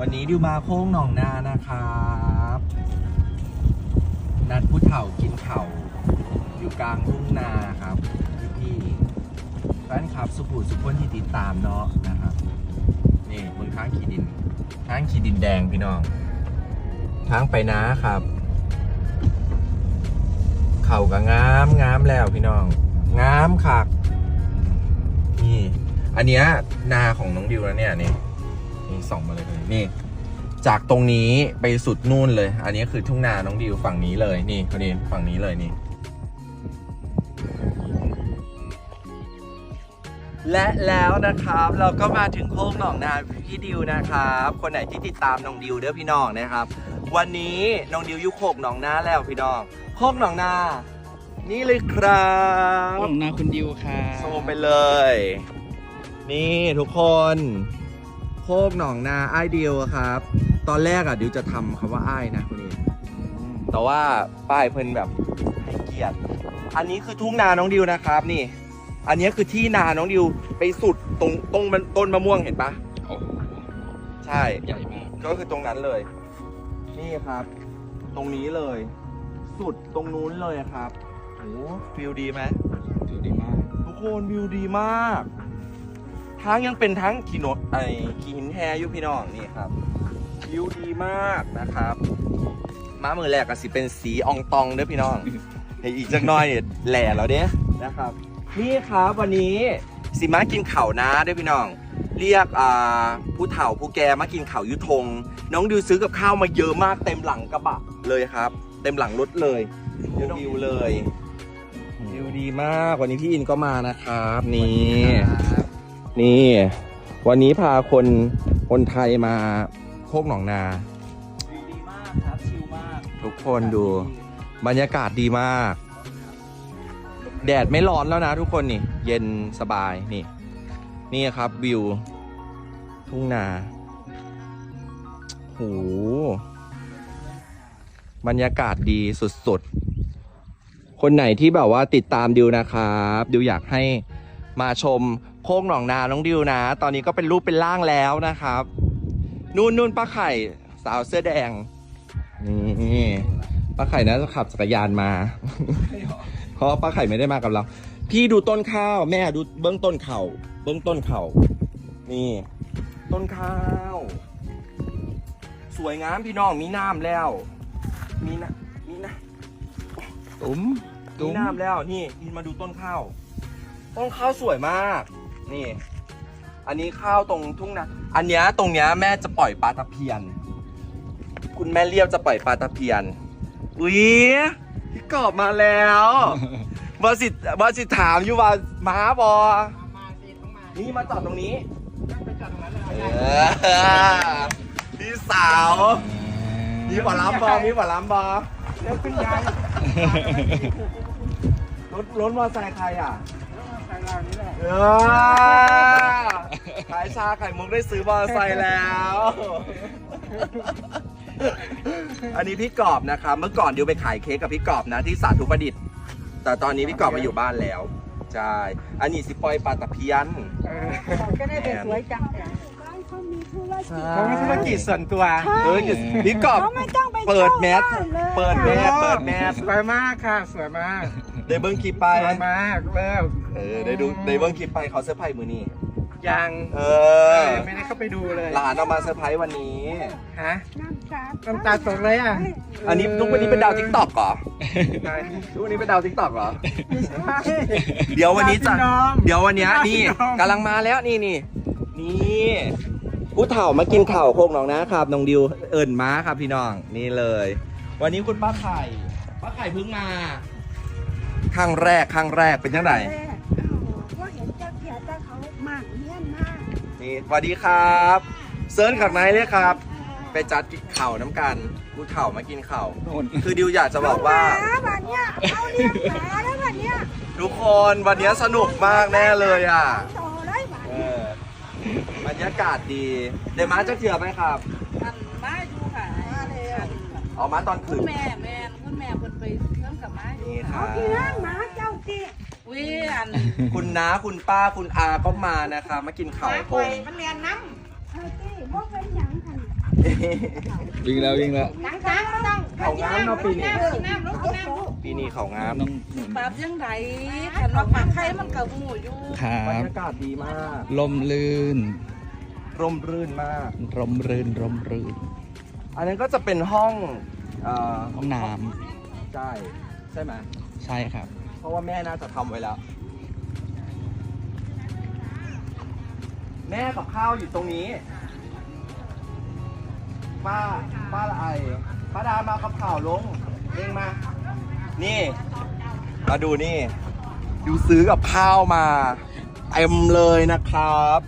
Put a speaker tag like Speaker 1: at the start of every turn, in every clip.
Speaker 1: วันนี้ดิวมาโค้งหนองนานะครับนัดผู้เฒ่ากินเข่าอยู่กลางทุ่งนาครับพี่พี่ๆแฟนคลับสุภูสุพนที่ติดตามเนาะนะครับนี่บนข้างขีดินข้างขีดินแดงพี่น้องทางไปนะครับ เข่าก็งามงามแล้วพี่น้องงามคักนี่อันเนี้ยนาของน้องดิวแล้วเนี่ยนี่ นี่ส่องมาเลยนี่ จากตรงนี้ไปสุดนู่นเลย อันนี้คือทุ่งนาน้องดิวฝั่งนี้เลยนี่คนนี้ฝั่งนี้เลยนี่ และแล้วนะครับเราก็มาถึงโค้งหนองนาพี่ดิวนะครับ คนไหนที่ติดตามน้องดิวเด้อพี่น้องนะครับ วันนี้น้องดิวอยุโคกหนองนาแล้วพี่น้องโคกหนองนา นี่เลยครับ
Speaker 2: ของนาคุณดิวค่ะ
Speaker 1: โซมไปเลย นี่ทุกคน โคกหนองนาไอ้ายเดียวครับ ตอนแรกอะดิวจะทำคำว่าไอ้ายนะคุณเองแต่ว่าป้ายเพิ่นแบบให้เกียรติอันนี้คือทุ่งนาน้องดิวนะครับนี่ อันนี้คือที่นาน้องดิวไปสุดตรงตรงมันต้นมะม่วงเห็นปะ
Speaker 2: โอ้โห
Speaker 1: ใช่
Speaker 2: ใหญ่มาก
Speaker 1: ก็คือตรงนั้นเลย นี่ครับ ตรงนี้เลย สุดตรงนู้นเลยครับโอ้ฟิลดีไหม
Speaker 2: ดูดีมาก
Speaker 1: ทุกคนวิวดีมาก ทางยังเป็นทั้งขีโนดไอขีหินแฮอยู่พี่น้องนี่ครับวิวดีมากนะครับม้ามือแรกก็สิเป็นสีอองตองเด้อพี่น้องเฮ้ยอีกจักหน้อยเนี่ยแหล่แล้วเด้นะครับ นี่ครับวันนี้สิมากินเข่าวนะเด้อพี่น้อง เรียกอ่าผู้เฒ่าผู้แกมากินเข่าวยุทง น้องดิวซื้อกับข้าวมาเยอะมากเต็มหลังกระบะเลยครับ เต็มหลังรถเลยดูวิวเลยวิวดีมากวันนี้พี่อินก็มานะครับนี่ นี่ วันนี้พาคนคนไทยมาโคกหนองนา
Speaker 2: วิวดีมากครับชิลมาก
Speaker 1: ทุกคนดู บรรยากาศดีมาก แดดไม่ร้อนแล้วนะทุกคนนี่ เย็นสบายนี่ นี่ครับวิว ทุ่งนาโหบรรยากาศดีสุดๆ คนไหนที่แบบว่าติดตามดิวนะครับ ดิวอยากให้มาชม โค้งหนองนาน้องดิวนะ ตอนนี้ก็เป็นรูปเป็นร่างแล้วนะครับ นู่นนู่นป้าไข่สาวเสื้อแดง นี่ป้าไข่นะจะขับจักรยานมา เพราะป้าไข่ไม่ได้มากับเรา พี่ดูต้นข้าวแม่ดูเบื้องต้นเขาเบื้องต้นเขานี่ ต้นข้าว สวยงามพี่น้องมีน้ำแล้ว มีนะมีนะ
Speaker 2: ตุ้ม
Speaker 1: มีน้ำแล้วนี่นี่มาดูต้นข้าว ต้นข้าวสวยมาก นี่ อันนี้ข้าวตรงทุ่งนาอันเนี้ยตรงเนี้ยแม่จะปล่อยปลาตะเพียน คุณแม่เรียบจะปล่อยปลาตะเพียนอุ๊ยพี่กอบมาแล้วบอสิบอสิถามอยู่ว่าม้าบอนี่มาจอดตรงนี้เออพี่สาวมีหวาล้ำบอมีหวาล้ำบอแล้วขึ้นยายรถรถมอเตอร์ไซค์ใครอะ เออขายชาไข่มุกได้ซื้อมอเตอร์ไซค์แล้ว อันนี้พี่กอบนะครับเมื่อก่อนดิวไปขายเค้กกับพี่กอบนะที่สาธุประดิษฐ์ แต่ตอนนี้พี่กอบมาอยู่บ้านแล้ว ใช่ อันนี้สิปล่อยปลาตะเพียน
Speaker 3: ก็ได้เป็นสวยจังแต่บ้านเขามีธุรกิจ
Speaker 2: เขามีธุรกิจส่วนตัว
Speaker 1: เออพี่กอบ
Speaker 3: เขาไม่ต้องไป
Speaker 1: เปิดแมส
Speaker 3: ช่าบ้านเลย
Speaker 1: เปิดแมสเปิดแมส
Speaker 2: สวยมากค่ะ สวยมาก
Speaker 1: ได้เบิ้งคลิปไป
Speaker 2: สวยมากเลิก
Speaker 1: เออได้ดูได้เบิ้งคลิปไปเขาเซอร์ไพรส์มือนี้
Speaker 2: ยัง
Speaker 1: เอ
Speaker 2: เอ
Speaker 1: อ
Speaker 2: ไม่ได้เข้าไปดูเลย
Speaker 1: หลานเอามาเซอร์ไพรส์วันนี้
Speaker 2: ฮะ
Speaker 3: น้ำตา
Speaker 2: น้ำตาตกเลยอะ
Speaker 1: อันนี้ทุกวันนี้เป็นดาวทิกตอกเหรอทุกวันนี้เป็นดาวทิกตอกเหรอเดี๋ยววันนี้จะ
Speaker 2: พี่น้อง
Speaker 1: เดี๋ยววันเนี้ยนี่
Speaker 2: พี่น้อง
Speaker 1: กำลังมาแล้วนี่นี่นี่ผู้เฒ่ามากินข่าวโคกหนองนะครับน้องดิวเอิญม้าครับพี่น้องนี่เลย วันนี้คุณป้าไข่ป้าไข่เพิ่งมา ครั้งแรกครั้งแรกเป็นยังไง
Speaker 3: ว่าเห็นเจ้าเกียรติเจ้าเขามากเยี่ยมมาก
Speaker 1: นี่สวัสดีครับเซิร์นขักไนท์เลยครับ ไปจัดกินข่าวน้ำกันผู้เฒ่ามากินข่าว
Speaker 2: โน่น
Speaker 1: คือดิวอยากจะบอกว่า
Speaker 3: เอหมาวันเนี้ยเอาเลี้ยงหมาแล้ววันเนี้ย
Speaker 1: ทุกคนวันนี้สนุกมากแน่เลยอะ
Speaker 3: ต่อเลยหมา
Speaker 1: เออบรรยากาศดีเดยวม้าจะเถื่อไหมครับ
Speaker 4: อันมาอยู่ค่ะอั น
Speaker 1: ออกมาตอน
Speaker 4: คุ
Speaker 1: คื
Speaker 4: ณ
Speaker 1: น
Speaker 4: แม่แม่คุณแม่เพิ่นไปเพิ่มกับมาอยู่
Speaker 1: นี่ค
Speaker 3: เอา
Speaker 1: รับ
Speaker 3: ที่นั่งหมาเจ้าตี
Speaker 4: วิอัน
Speaker 1: คุณน้าคุณป้าคุณอาก็มานะคะ มากินข่าว
Speaker 4: มา
Speaker 1: โพ
Speaker 4: คอย
Speaker 1: ง
Speaker 4: มันเรียนน้
Speaker 1: วิ่งแล้ววิ่งแล้ว
Speaker 3: ตั้งตั้งตั้ง
Speaker 1: เขางามเนาะปีนี้
Speaker 4: กินน้ำลูกกินน้ำลูก
Speaker 1: ปีนี้เขางาม
Speaker 4: ปรับยังไงขันว่าปากไข่มันกับหมูอยู่
Speaker 2: ครั
Speaker 1: บรร
Speaker 2: บ
Speaker 1: ยากาศดีมาก
Speaker 2: ลมลื่น
Speaker 1: ร่มรื่นมาก
Speaker 2: ลมรื่นลมรื่น
Speaker 1: อันนั้นก็จะเป็นห้องเอ่อ
Speaker 2: ห้องน้
Speaker 1: ใช่ใช่ไหมำ
Speaker 2: ใช่ครับ
Speaker 1: เพราะว่าแม่น่าจะทำไว้แล้ว แม่กับข้าวอยู่ตรงนี้ ป้าป้าละไอป้าดามากับข่าวลงเองมา นี่ มาดูนี่ ดูซื้อกับข้าวมาเต็มเลยนะครับ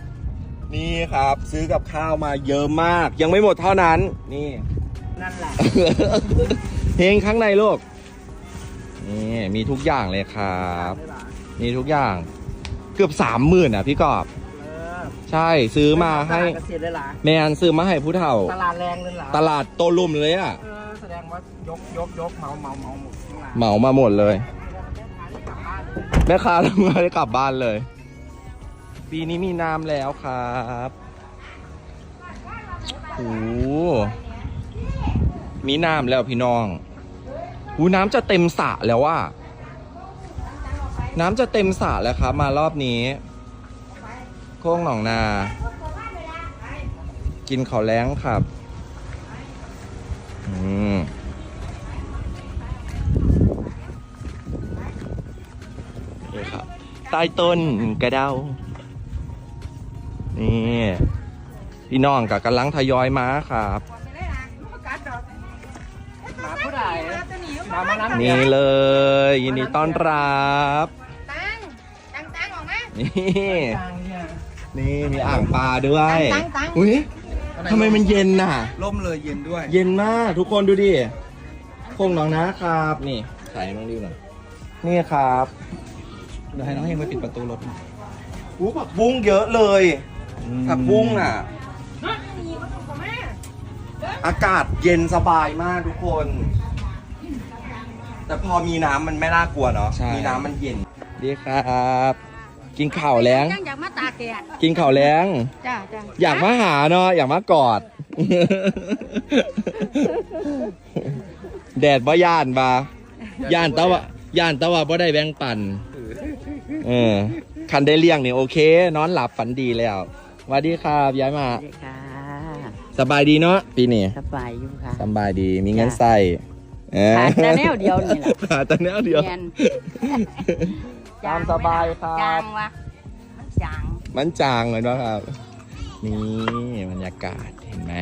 Speaker 1: นี่ครับ ซื้อกับข้าวมาเยอะมาก ยังไม่หมดเท่านั้น นี่
Speaker 2: นั่นแหละ
Speaker 1: เพลงข้างในลูก นี่มีทุกอย่างเลยครับ มีทุกอย่าง เกือบสามหมื่นอะพี่กอบ ใช่ซื้อมาให้
Speaker 2: เกษตรเลยล่ะ
Speaker 1: แมนซื้อมาให้ผู้เฒ่า
Speaker 2: ตลาดแรงเลยล่ะ
Speaker 1: ตลาดโตลุ่มเลยอะ
Speaker 2: เออแสดงว่ายกยกยกเมาเมาเมาหมดทั้งร้าน
Speaker 1: เหมามาหมดเลย แม่ค้าทำงานได้กลับบ้านเลย ปีนี้มีน้ำแล้วครับโอ้โหมีน้ำแล้วพี่น้องหูน้ำจะเต็มสระแล้วว่า น้ำจะเต็มสระแล้วครับ มารอบนี้ โค้งหนองนา กินข้าวแล้งครับ อืมนี่ครับใต้ต้นกระเดา นี่ พี่น้องกับกำลังทยอยมาครับ
Speaker 2: มาผู้ใดมามาน้ำ
Speaker 1: นี่เลย ยินดีต้อนรับ
Speaker 3: ตั้งตั้งตั้งออกมา
Speaker 1: นี่
Speaker 2: กลางเนี่ย
Speaker 1: นี่มีอ่างปลาด้วย
Speaker 3: ตั้งตั้ง
Speaker 1: อุ้ยทำไมมันเย็นน่ะ
Speaker 2: ล่มเลยเย็นด้วย
Speaker 1: เย็นมากทุกคนดูดิพงน้องนะครับ นี่ใส่น้องดิวหน่อยนี่ครับ
Speaker 2: เดี๋ยวให้น้องเฮงไปปิดประตูรถหน่อย
Speaker 1: อู้ผักบุ้งเยอะเลย ผักบุ้งอะ อากาศเย็นสบายมากทุกคน แต่พอมีน้ำมันไม่น่ากลัวเนาะ
Speaker 2: ใช่
Speaker 1: มีน้ำมันเย็น ดีครับ กินข่าวแล้ง
Speaker 3: ยังอยากมาตากแดด
Speaker 1: กินข่าวแล้ง
Speaker 3: จ้าจ้า
Speaker 1: อยากมาหาเนาะอยากมากอด แดดบ่ย่านบาย่านแตะวะย่านแตะวะบ่ได้แบ่งปันเออคันได้เลี้ยงนี่โอเค นอนหลับฝันดีแล้ว สวัสดีครับย้ายมา
Speaker 3: ค่ะ
Speaker 1: สบายดีเนาะปีนี้
Speaker 3: สบายอยู่ค่ะ
Speaker 1: สบายดีมีเงินใส่เออ
Speaker 3: ขาดแต่แนวเดียวนี่แหละ
Speaker 1: ขาดแต่แนวเดียว
Speaker 3: เนียน
Speaker 1: ตามสบายครั
Speaker 3: จา
Speaker 1: บ
Speaker 3: งวะจาง
Speaker 1: มันจางเลยเนาะครับนี่บรรยากาศเห็นไหม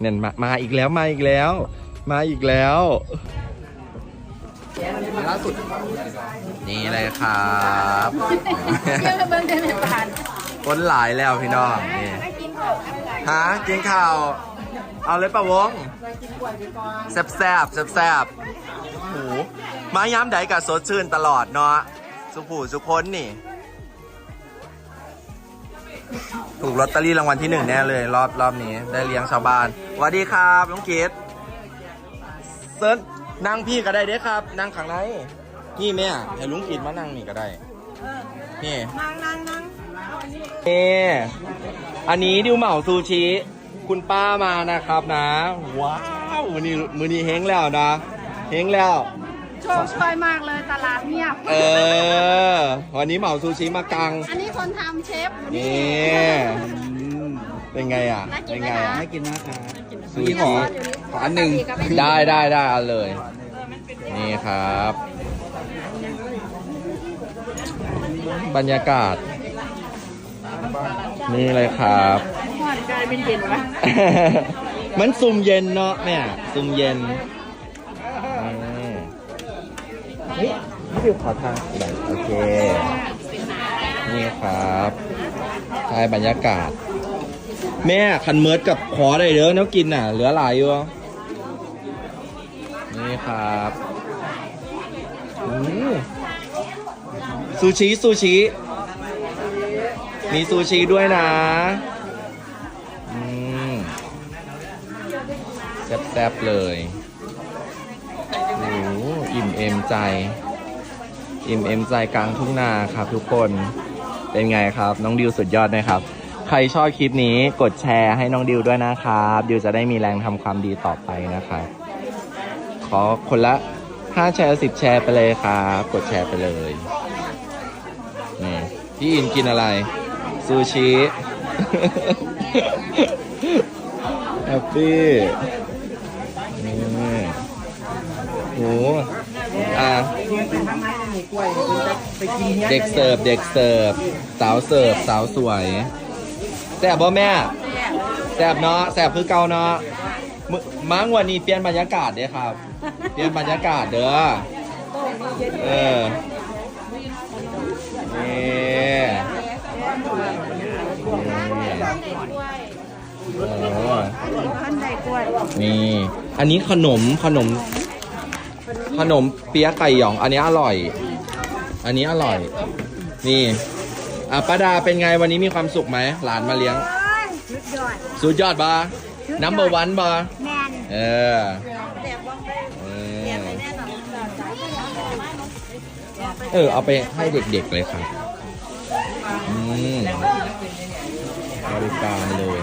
Speaker 1: เนี่ยมามาอีกแล้วมาอีกแล้ว มาอีกแล้ว
Speaker 2: ล่าสุด
Speaker 1: นี่เลยครับ
Speaker 3: เที่ยวเบิ่งเดินในป่าน
Speaker 1: คนหลายแล้วพี่น้องนี่ฮะกินข้าว เอาเลยปะวงแซบแซบแซบแซบๆหูมาย้ำใดกับสดชื่นตลอดเนาะสุผูสุคนนี่ ถูกลอตเตอรี่รางวัลที่หนึ่งแน่เลย รอบรอบนี้ ได้เลี้ยงชาวบ้านสวัสดีครับน้องเกดเซิร์ นนั่งพี่ก็ได้เด้ครับ นั่งข้างในนี่แม่ให้ลุงกิดมานั่งนี่ก็ได้ นี่
Speaker 4: นั่งนั่งนั่ง
Speaker 1: นี่อันนี้ดิวเหมาซูชิ คุณป้ามานะครับนะ ว้าวมือนี้มือนี้เฮงแล้วนะเฮงแล้ว
Speaker 4: โชคช่วยมากเลยตลาดเงียบ
Speaker 1: เออวันนี้เหมาซูชิมากัง
Speaker 4: อันนี้คนทำเชฟอยู่นี่
Speaker 1: นี่เป็นไงอะเป็นไงอะ
Speaker 2: ให้กินนะครับ
Speaker 1: ซูชิ
Speaker 2: ขออันหนึ่ง
Speaker 1: ได้ได้ได้เอาเลย นี่ครับ บรรยากาศ นี่เลยครับ
Speaker 4: หอดกลายเป็นเย็นวะ
Speaker 1: มันซุ่มเย็นเนาะแม่ซุ่มเย็นอืมเฮ้ยนี่คือขอทางหน่อยโอเค นี่ครับใช่บรรยากาศ แม่คันเมิร์ดกับขอได้เด้อเนาะกินน่ะ เหลือหลายอยู่ นี่ครับซูชิซูชิ มีซูชิด้วยนะแซ่บๆเลยโอ้อิ่มเอมใจ อิ่มเอมใจกลางทุ่งนาครับทุกคน เป็นไงครับ น้องดิวสุดยอดไหมครับ ใครชอบคลิปนี้กดแชร์ให้น้องดิวด้วยนะครับดิวจะได้มีแรงทำความดีต่อไปนะครับขอคนละ5แชร์10แชร์ไปเลยครับ กดแชร์ไปเลยนี่พี่อินกินอะไร ซูชิแฮปปี้นี่โหอะเด็กเสิร์ฟเด็กเสิร์ฟสาวเสิร์ฟสาวสวย แซบบ่แม่แซบเนาะแซบคือเก่าเนาะมึมั้งวันนี้เปลี่ยนบรรยากาศเด้ครับ เปลี่ยนบรรยากาศเด้อเออนี่โอ้
Speaker 3: ท่านใดกล้วย
Speaker 1: นี่ อันนี้ขนมขนม ขนมเปี๊ยะไก่หยอง อันนี้อร่อย อันนี้อร่อย นี่ อะป้าดาเป็นไงวันนี้มีความสุขไหมหลานมาเลี้ยง
Speaker 3: สุดยอด
Speaker 1: สุดยอดบา
Speaker 3: สุดยอด
Speaker 1: นัมเบอร์วันบา
Speaker 3: แมน
Speaker 1: เออเออเออเอาไปให้เด็กๆเลยครับอืมบริการเลย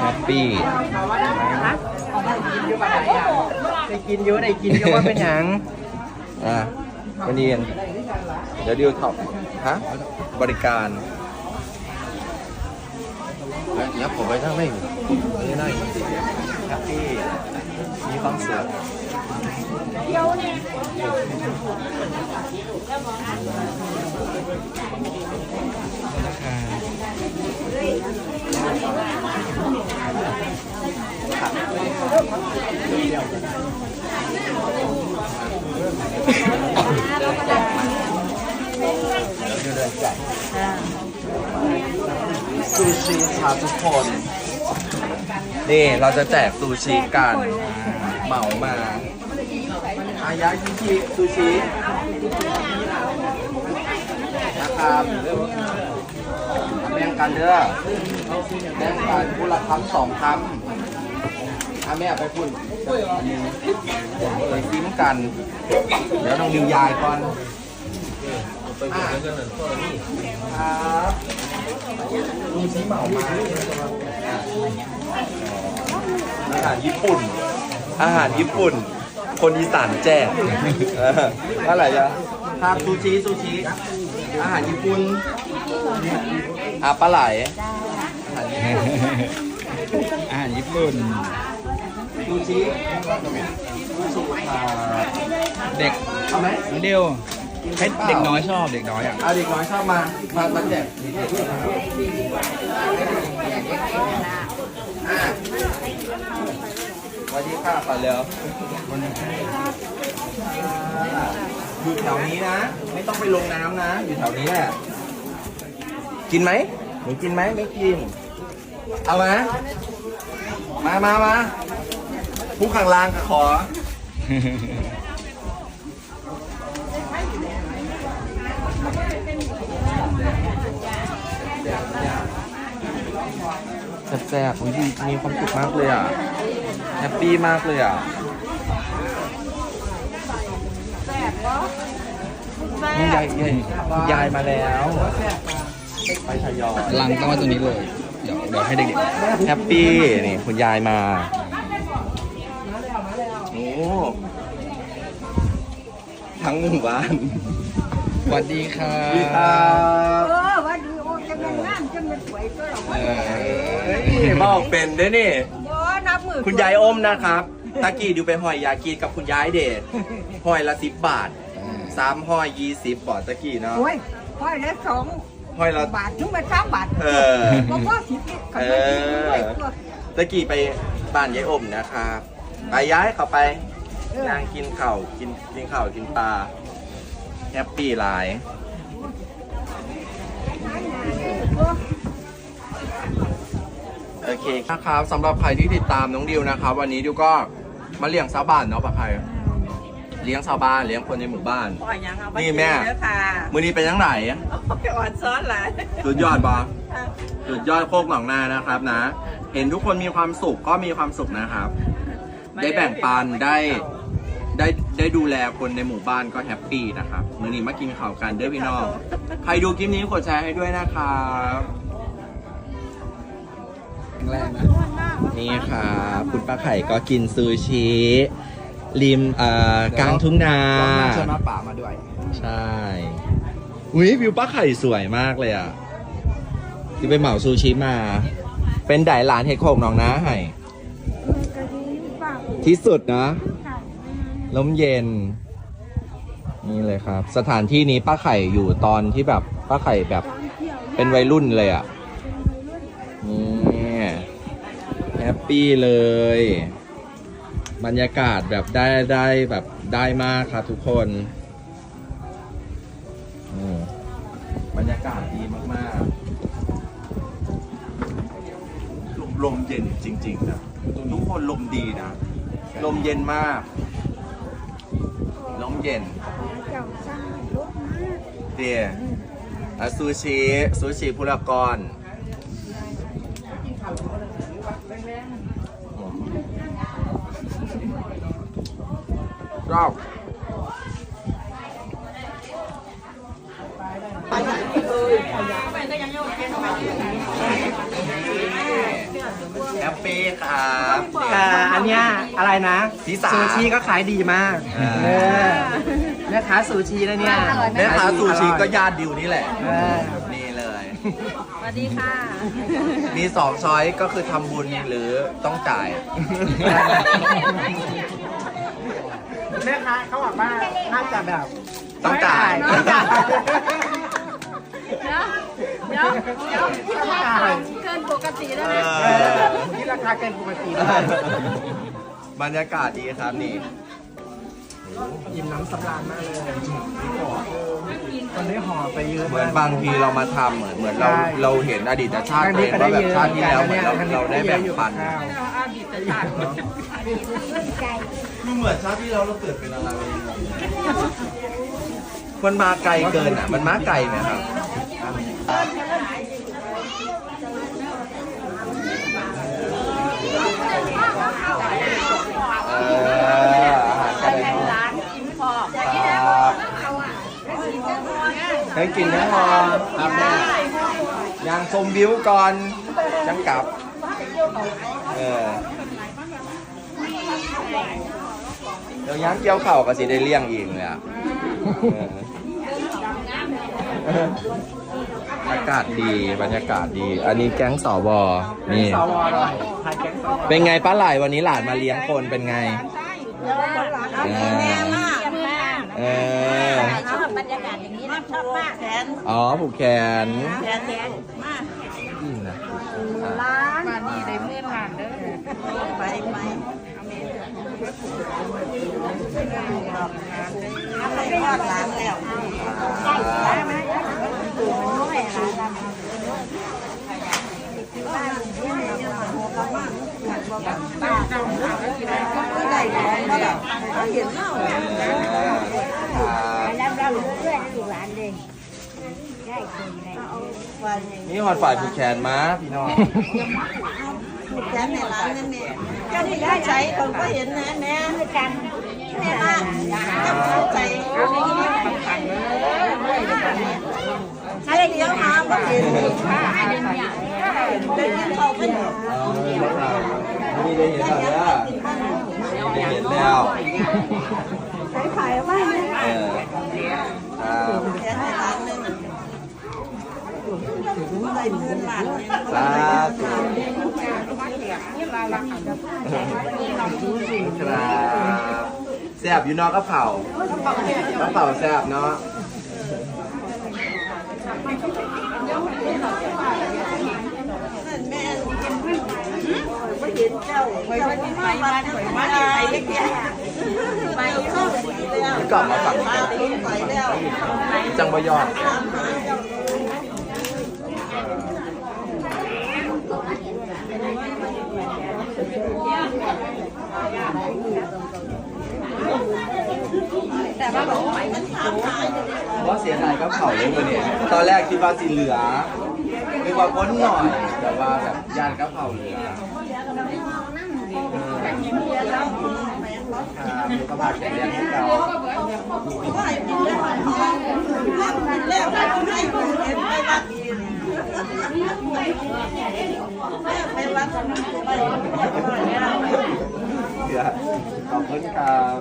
Speaker 1: แฮปปี้
Speaker 2: ได้กินเยอะได้กินเยอะว่าเป็นหยัง
Speaker 1: อะ วันนี้เดี๋ยวดิวท็อปฮะบริการ
Speaker 2: ยับผมไปทั้งไม่ไม่ได้จริงๆ
Speaker 1: แฮปปี้มีความสุขเดี๋ยวนี้ ชิครับทุกคน นี่เราจะแจกซูชิกันเหมามาอายะชิชิซูชินะครับแบ่งกันเด้อแบ่งกันพูดละคำสองคำถ้าแม่ไปพูดอันนี้เลยวเลยซิมกัน เดี๋ยวน้องดิวยายก่อนอะครับ ซูชิเหมามาอาหารญี่ปุ่น อาหารญี่ปุ่น คนอีสานแจกเอออะไรอะครับซูชิซูชิอาหารญี่ปุ่นอะปลาไหลอาหารญี่ปุ่น
Speaker 2: อาหารญี่ปุ่น
Speaker 1: ซูชิซูชิอ่า
Speaker 2: เด็ก
Speaker 1: เอาไหม
Speaker 2: น้องเดียว ให้เด็กน้อยชอบเด็กน้อยอะ
Speaker 1: เอาเด็กน้อยชอบมา มามาแจกอะสวัสดีค่ะก่อนเร็วอยู่แถวนี้นะ ไม่ต้องไปลงน้ำนะ อยู่แถวนี้แหละกินไหมหนูกินไหมไม่กิน เอามา มามามาผู้ขังลางก็ขอ แซ่บๆอุ๊ยดีมีความสุขมากเลยอะ แฮปปี้มากเลยอะนี่ยายยายยายมาแล้ว ไปทยอย
Speaker 2: ลังต้องมาตรงนี้เลย เดี๋ยวเดี๋ยวให้เด็ก
Speaker 1: แฮปปี้ นี่คุณยายมา โอ้ทั้งหมู่บ้าน
Speaker 2: ๆสวัสดีครั
Speaker 1: สวัสดีครับ
Speaker 3: เออว่าดีโอ้จะเป็นงามจะเป็นสวยก็หรอ ก
Speaker 1: เอ้ยบอกเป็นด้วยนี่
Speaker 3: โอ้นับมือ
Speaker 1: คุณยายอมนะครับตะกี้ดูไปหอยยากีกับคุณยายเดชหอยละสิบบาทสามหอยยี่สิบบาทตะกี้เนาะ
Speaker 3: โอ้ยพ่อยละสอง
Speaker 1: หอยละ
Speaker 3: บาทถึงมาสามบาท
Speaker 1: เออ
Speaker 3: บ่พอสิบขนมจีนด้วยตัว
Speaker 1: ตะกี้ไปบ้านยายอมนะครับไปย้ายเขาไปนางกินข้าวกินกินข้าวกินปลาแฮปปี้หลาย โอเคนะครับสำหรับใครที่ติดตามน้องดิวนะครับ วันนี้ดิวก็มาเลี้ยงชาวบ้านเนาะปะใครเลี้ยงชาวบ้านเลี้ยงคนในหมู่บ้าน
Speaker 4: ปล่อยยังเอาไป
Speaker 1: นี่แม่
Speaker 4: กิเด้อค่ะ
Speaker 1: มือนี้เป็นยังไง
Speaker 4: อ่อนซ้อนหลาย
Speaker 1: สุดยอดบอสุดยอดโคกหนองนานะครับนะ เห็นทุกคนมีความสุขก็มีความสุขนะครับ ได้แบ่งปันได้ได้ได้ดูแลคนในหมู่บ้านก็แฮปปี้นะครับมื้อนี้มากินข้าวกันเด้อพี่น้องใครดูคลิปนี้กดแชร์ให้ด้วยนะครับ
Speaker 2: แรงนะ
Speaker 1: นี่ครับคุณป้าไข่ก็กินซูชิริมเอ่อกลางทุ่งนา
Speaker 2: รอบหน้าเชิญมาป่ามาด้วย
Speaker 1: ใช่อุ้ยวิวป้าไข่สวยมากเลยอะที่ไปเหมาซูชิมา เป็นไดหลานเฮดโคกน้องนะให้ที่สุดนะลมเย็น นี่เลยครับ สถานที่นี้ป้าไข่อยู่ตอนที่แบบป้าไข่แบบเป็นวัยรุ่นเลยอะ ปปี้เลย บรรยากาศแบบได้ได้แบบได้มากครับทุกคนอืมบรรยากาศดีมากๆลมลมเย็นจริงๆนะทุกคนลมดีนะ ลมเย็นมาก ลมเย็น
Speaker 3: เจ้าสร้างรถมาก
Speaker 1: เดียอะซูชิซูชิพุรากร ชอบแฮปปี้ครับ
Speaker 2: แต่อันเนี้ยอะไรนะ
Speaker 1: ศีรษะ
Speaker 2: ซูชิก็ขายดีมาก
Speaker 1: อ่า
Speaker 2: เออแม่ค้าซูชินะเนี่ย
Speaker 1: แม่ค้าซูชิก็ญาติดิวนี่แหละ
Speaker 2: เออ
Speaker 1: นี่เลย
Speaker 4: สวัสดีค่ะ
Speaker 1: มีสองช้อยก็คือทำบุญหรือต้องจ่าย
Speaker 2: แม่ค้าเขาบอกว่าน่าจะแบบ
Speaker 1: ต้องจ่าย
Speaker 2: ต้องจ่าย
Speaker 4: เดี๋ยวเดี๋ยวเดี๋ยวราคาเกินปกติแล้วนะ
Speaker 2: เออที่ราคาเกินปกติด้ว
Speaker 1: บรรยากาศดีครับนี่
Speaker 2: อิ่มน้ำสำราญมากเลย คนได้ห่อไปเยอะ
Speaker 1: เหมือนบางทีเรามาทำเหมือนเหมือนเรา
Speaker 2: ใช่
Speaker 1: เราเห็นอดีตชาติ
Speaker 2: ครั้ง
Speaker 1: ตัว
Speaker 2: นี้
Speaker 1: เอง
Speaker 2: ก็ได้
Speaker 1: ว่าแบ
Speaker 2: เย
Speaker 1: บ
Speaker 2: อะ
Speaker 1: ชาติที่แล้วเหมือนเรา
Speaker 2: ครั้งนี้
Speaker 1: เราได้แบ่ง
Speaker 2: ก็เยอะอยู่
Speaker 1: ปัน
Speaker 2: กับข้าว
Speaker 4: อดีตชาติ
Speaker 1: คือเหมือนชาติที่แล้วเราเกิดเป็นอะไรมันมาไกลเกินอะ มันมาไกลไหมครับเอออาหารไก่ทอด
Speaker 4: ร้านกินพอ
Speaker 1: ครับ ให้กินนะพอครับแม่ยางชมวิวก่อนจังกลับ เออเดี๋ยวย่างเกี่ยวเข่าก็สิได้เลี้ยงอีกเลยอะเอออากาศดีบรรยากาศดี อันนี้แก๊งสวนี่
Speaker 2: สวอร่อยทานแกงสว
Speaker 1: เป็นไงป้าหลายวันนี้หลานมาเลี้ยงคนเป็นไง
Speaker 3: เอาแม่มาก
Speaker 1: เออ
Speaker 3: ชอบบรรยากาศอย่างนี้นะ ชอบมากแขน
Speaker 1: อ๋อผูกแขน
Speaker 3: แขนแขนมาก
Speaker 1: นี่นะ
Speaker 3: ล้าน
Speaker 4: มานี่ได้เมื่อผ่านเด้อ
Speaker 3: ไปไปอะไรทอดล้างแล้วได้ไหมดูมันน้อยอะไรทำบ้านเนี่ยเนี่ยหัวกระมังบ้านเจ้าก็ได้ก็ได้เขาเห็นเล่าแล้วเราเพื่อนลูกหลานเด้งได้คนได้ วัน
Speaker 1: นี่หอดฝ่ายผูกแขนมาพี่น้อง
Speaker 3: แค่ในร้านนั่นเองก็ที่ได้ใช้คนก็เห็นนะแม่กันแม่บ้านก็เข้าใจอะไรเดียวมาก็เห็นได้ยินเขาเป็น
Speaker 1: อ๋อนี่ได้เห็นแล้วนะได้เห็นแล้ว
Speaker 3: ใช้ขายบ้าน
Speaker 1: เออครับ สาธุครับแซบอยู่เนอกกระเผากระเผาแซบเนาะ
Speaker 3: แม่ไม่เห็นเจ้าไปไปไปบ้านไปบ้านไปเล็กๆไปเข้าแล้ว
Speaker 1: กลับมาฝั่ง
Speaker 3: ไปแล้ว
Speaker 1: จังบยอด
Speaker 3: แต่ว่าบอกว่า
Speaker 1: เสียดายก็เผาเลยตัวเนี่ยตอนแรกคิดว่าสีเหลือนึกว่าพ้นหน่อย แต่ว่าแบบยานก็เผาเหลือ
Speaker 3: แล้ว
Speaker 1: ครับสุขภาพแข็งแรงให้เรา
Speaker 3: ว่าไอ้บินแล้วบินแล้วให้ไปวัดไปวัดไป
Speaker 1: เดี๋ ยวขอบคุณครับ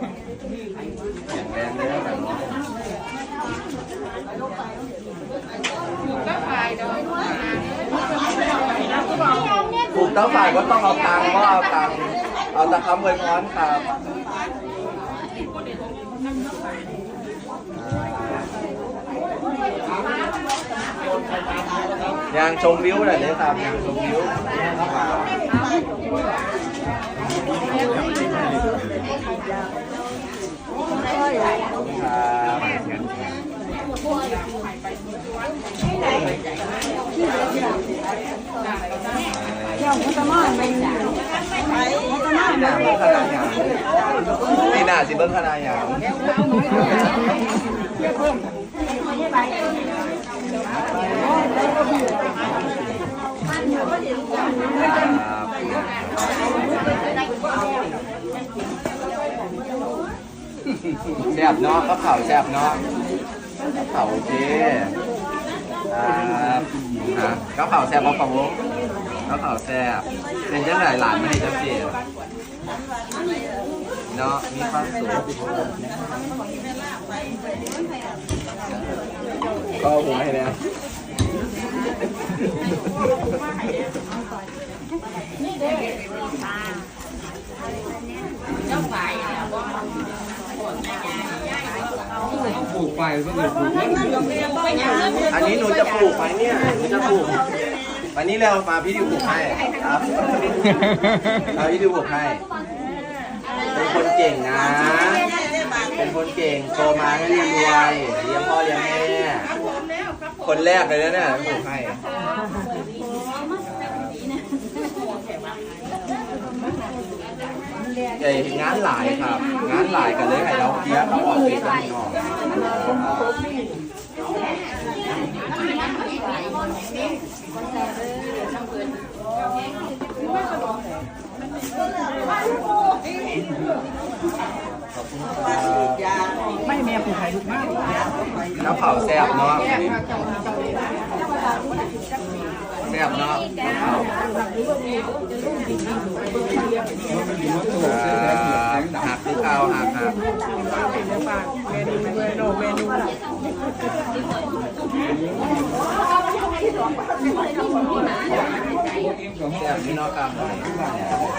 Speaker 1: แข็งแรงเลยนะเนาะปลูกเต้าฝ่ายก็ต้องเอาตังค์ก็เอาตังค์เอาตะคำเวยพรครับยางชมวิวหน่อยเลยครับยางชมวิวครับ นี่หนาเบิ้งขนาดอย่างนี่หนาสิเบิ้งขนาดอย่าง แซ่บเนาะก็เข่าแซ่บเนาะเข่าโอเคครับฮะก็เข่าแซ่บบ่ปะวงก็เข่าแซ่บเป็นจังไหนหลานไม่ให้จังสิเนาะมีความสุขก็ผมให้แล้ว
Speaker 2: ปลูกไปก็เลยปลูกแล้ว
Speaker 1: อันนี้หนูจะปลูกไหมเนี่ยหนูจะปลูกวันนี้เรามาพี่ดิวปลูกให้ครับเอาพี่ดิวปลูกให้เป็นคนเก่งนะ เป็นคนเก่งโตมาให้เรียนรวยเลี้ยงพ่อเลี้ยงแม่ คนแรกเลยนะเนี่ยปลูกให้ใหญ่งานหลายครับ งานหลายกันเลยให้เราเคลียร์เราออกเสียงนออกขอ
Speaker 2: ไม่แม่ปลูกไข่ลูกมาก
Speaker 1: น้ำเผาแซ่บเนาะแซ่บเนาะหักคือข้าวหักหัก
Speaker 2: เป็นเนื้อปลาเมนูเมนูเมนู
Speaker 1: แซ่บพี่น้องครับ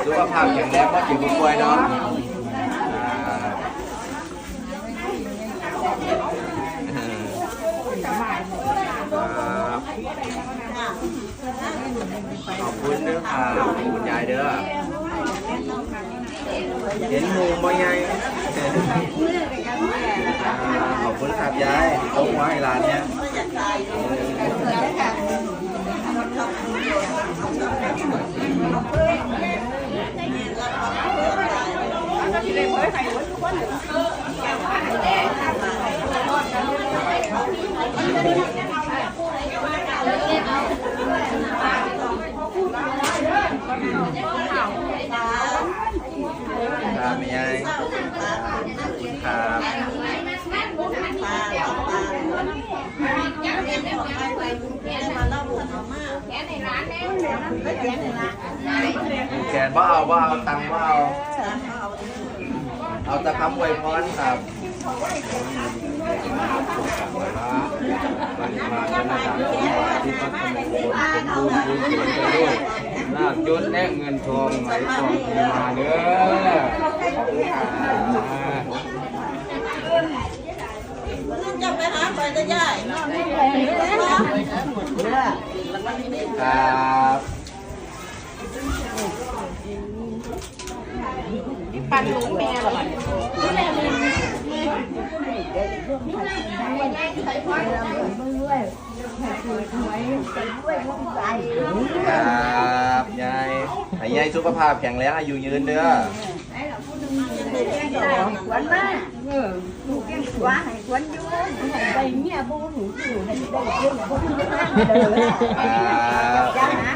Speaker 1: สุขภาพแข็งแรงก็ถึงผู้ป่วยเนาะอ่าครับ ขอบคุณเด้อค่ะขอบคุณยายเด้อเห็นหมูบ่ยายอ่าขอบคุณครับยายต้องไว้ร้านเนี้ยครับแม่ยายขอบคุณครับ แกนว่าเอาว่าเอาตังค์ว่าเอาเอาตะคำไวยพรครับ
Speaker 5: ปริมาณจะนาสามสิบบาทที่พัฒนาคนสมบูรณ์บุญเกิดไปด้วยลาบยศและเงินทองไหลทองมาเด้อ
Speaker 3: จะ ไปหาไปได้ย่าย
Speaker 1: ครับ
Speaker 4: ปันลุงแม่หรอ
Speaker 1: ครับยายให้ยายสุขภาพแข็งแรงอายุยืนเด้อ
Speaker 3: ขวัญมาลูกยังขวาให้ขวัญอยู่ให้ไปเมียบ่หูอยู่ให้ได้เรื่องบ่หูเด้อ
Speaker 1: ครับ
Speaker 3: จ้าห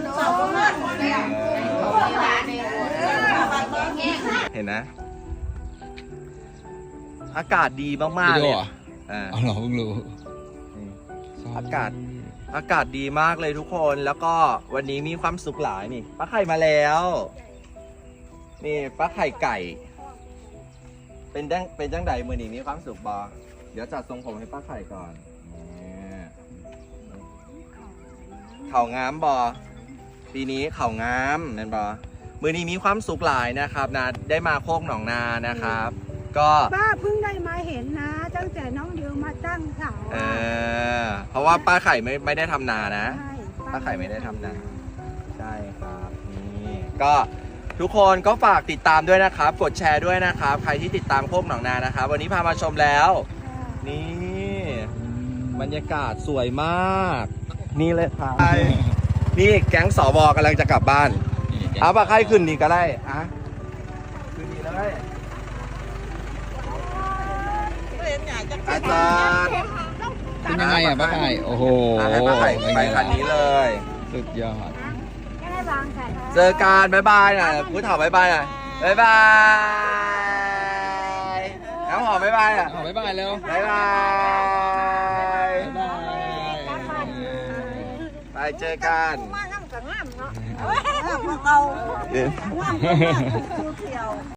Speaker 3: เนี่ยร้านเนี่
Speaker 4: ยเห็
Speaker 1: นนะ อากาศดีมากๆเลยอ่า
Speaker 5: เอาเหรอเพิ่งรู้
Speaker 1: อากาศ อากาศดีมากเลยทุกคน แล้วก็วันนี้มีความสุขหลายนี่ป้าไข่มาแล้ว นี่ป้าไข่ไก่ เป็นจังเป็นจังใดมือนี้มีความสุขบอเดี๋ยวจัดทรงผมให้ป้าไข่ก่อนนี่เข่างามบอ ปีนี้เข่างามนั่นบอมือนี้มีความสุขหลายนะครับนะได้มาโคกหนองนานะครับ ก็
Speaker 6: ป้าเพิ่งได้มาเห็นนะ ตั้งแต่น้องดิวมาตั้งเสา
Speaker 1: เอ
Speaker 6: อะ
Speaker 1: อเพราะว่าป้าไข่ไม่ไม่ได้ทำนานะ
Speaker 6: ใช่
Speaker 1: ป้าไข่ไม่ได้ทำนา ใช่ครับนี่ก็ทุกคนก็ฝากติดตามด้วยนะครับ กดแชร์ด้วยนะครับ ใครที่ติดตามโคกหนองนานะครับ วันนี้พามาชมแล้วนี่ บรรยากาศสวยมาก นี่เลยครับ นี่แก๊งสวกำลังจะกลับบ้านเอาปะใครขึ้นนี่ก็ได้อะขึ้นนี่เลยอาจารย์
Speaker 5: เป็นยังไงอะป้าไก่โอ้โห
Speaker 1: อะให้ป้าไข่ไปคันนี้เลย
Speaker 5: สุดยอด
Speaker 6: แค่วางใส่
Speaker 1: เจอกันบ๊ายบายหน่อยพูดถามบ๊ายบายหน่อยบ๊ายบายน้ำหอมบ๊ายบายอะ
Speaker 5: เอาบ๊ายบายเร็ว
Speaker 1: บ๊ายบาย เจอกัน
Speaker 3: มาน้ำกับงามเนาะเอา
Speaker 1: เดี๋ยว
Speaker 3: งามมากคือเขียว